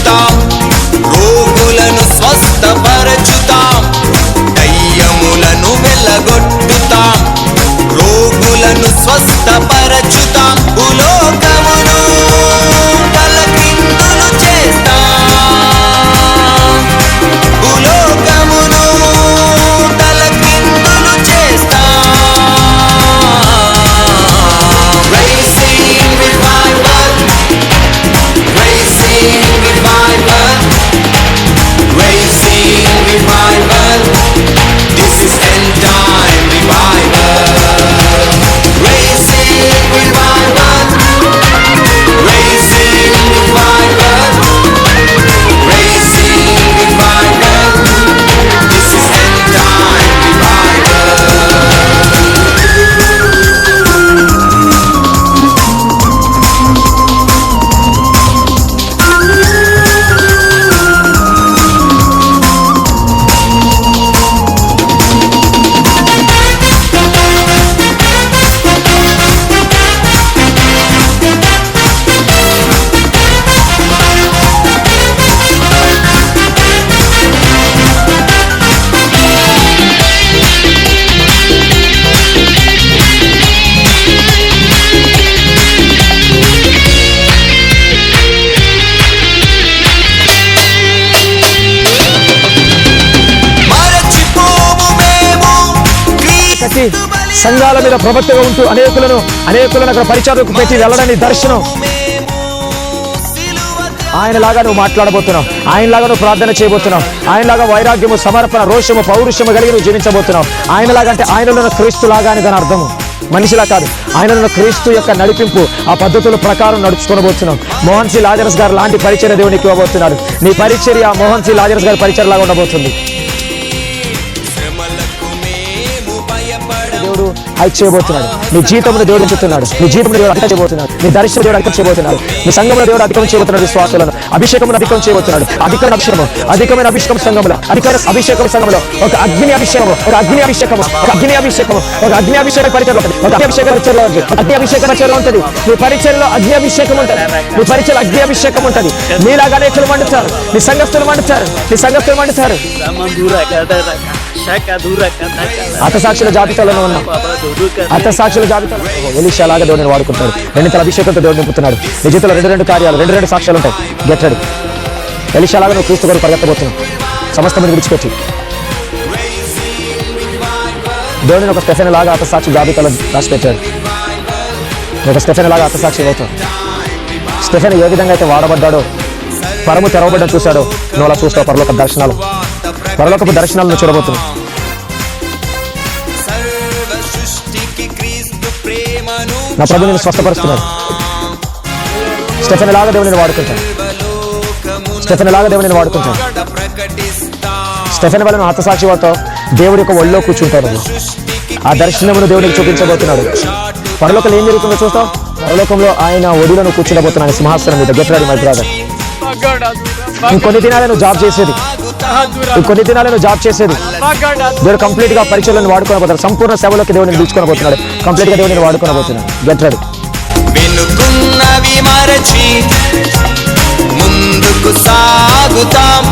った。చేసి సంఘాల మీద ప్రభుత్వంగా ఉంటూ అనేకులను అనేకులను అక్కడ పరిచారకు పెట్టి వెళ్ళడని దర్శనం. ఆయనలాగా నువ్వు మాట్లాడబోతున్నావు. ఆయనలాగా నువ్వు ప్రార్థన చేయబోతున్నావు. ఆయనలాగా వైరాగ్యము సమర్పణ రోషము పౌరుషము కలిగి నువ్వు జీవించబోతున్నావు. ఆయనలాగా అంటే ఆయనలో క్రీస్తులాగా క్రీస్తు లాగా అని దాని అర్థము. మనిషిలా కాదు. ఆయనలో క్రీస్తు యొక్క నడిపింపు ఆ పద్ధతుల ప్రకారం నడుచుకోబోతున్నాం మోహన్ సి. లాజరస్ గారు లాంటి పరిచయ దేవునికి ఇవ్వబోతున్నారు. నీ పరిచర్య మోహన్ సి. లాజరస్ గారి పరిచయ లాగా ఉండబోతుంది. హైక్ చేయబోతున్నాడు. నీ జీవితంలో దేవుడు చెప్తున్నాడు. నీ జీవితంలో దేవుడు అధికం చేయబోతున్నాడు. నీ దర్శనం దేవుడు అధికం చేయబోతున్నాడు. నీ సంఘంలో దేవుడు అధికం చేయబోతున్నాడు విశ్వాసాలను. అభిషేకం అధికం చేయబోతున్నాడు. అధికమైన అభిషేకం అధికమైన అభిషేకం సంఘంలో అధికమైన అభిషేకం సంఘంలో ఒక అగ్ని అభిషేకం ఒక అగ్ని అభిషేకం ఒక అగ్ని అభిషేకం ఒక అగ్ని అభిషేక పరిచయం ఒక అగ్ని అభిషేక పరిచయంలో ఉంటుంది. అగ్ని అభిషేక పరిచయంలో ఉంటుంది. నీ పరిచయంలో అగ్ని అభిషేకం ఉంటుంది. నీ పరిచయంలో అగ్ని అభిషేకం ఉంటుంది. నీలాగా అనేకులు మండుతారు నీ సంఘస్థులు మండుతారు నీ సంఘస్థులు మండుతారు హతసాక్షుల జాబితాలో ఉన్నాం. హతసాక్షుల జాబితాలో ఎలిషాలాగా దేవుడిని వాడుకుంటాడు రెండు తల అభిషేకంతో దేవుడు నింపుతున్నాడు. నీ జీవితంలో రెండు రెండు కార్యాలు రెండు రెండు సాక్ష్యాలు ఉంటాయి. గెట్టడు ఎలిషాలాగా నువ్వు క్రీస్తు కొరకు పరిగెత్తబోతున్నావు. సమస్తం విడిచిపెట్టి. దేవుడిని ఒక స్టెఫెన్ లాగా హతసాక్షి జాబితాలో రాసిపెట్టాడు. ఒక స్టెఫెన్ లాగా హతసాక్షి అవుతావు. స్టెఫెన్ ఏ విధంగా అయితే వాడబడ్డాడో పరము తెరవబడ్డం చూశాడో నువ్వు అలా చూస్తావు పరలోక దర్శనాలు. పరలోకపు దర్శనాలు నువ్వు చూడబోతున్నావు సర్వ సృష్టికి క్రీస్తు ప్రేమను నా ప్రభు నేను స్వస్థపరుస్తున్నాడు. స్టెఫెన్ లాగా దేవుడిని వాడుకుంటాను స్టెఫెన్ లాగా దేవుడిని వాడుకుంటాను స్టెఫెన్ వల్ల నువ్వు హతసాక్షి అవుతావు దేవుడి యొక్క ఒళ్ళో సృష్టికి ఆ దర్శనమును దేవుడికి చూపించబోతున్నాడు. పరలోకంలో ఏం జరుగుతుందో చూస్తావు పరలోకంలో ఆయన ఒడిలను కూర్చుండబోతున్నాను సింహాసనం మీద. గెట్ రెడీ మై బ్రదర్ ఇంకొన్ని దినాలే నువ్వు జాబ్ చేసేది. కొన్ని దినాలు జాబ్ చేసేది. మీరు కంప్లీట్గా పరీక్షలను వాడుకొని పోతారు సంపూర్ణ సేవలోకి దేవుడిని తీసుకొని పోతున్నాడు కంప్లీట్గా దేవుడిని వాడుకొని పోతున్నాడు గెట్ రెడీ ముందుకు సాగుతాం.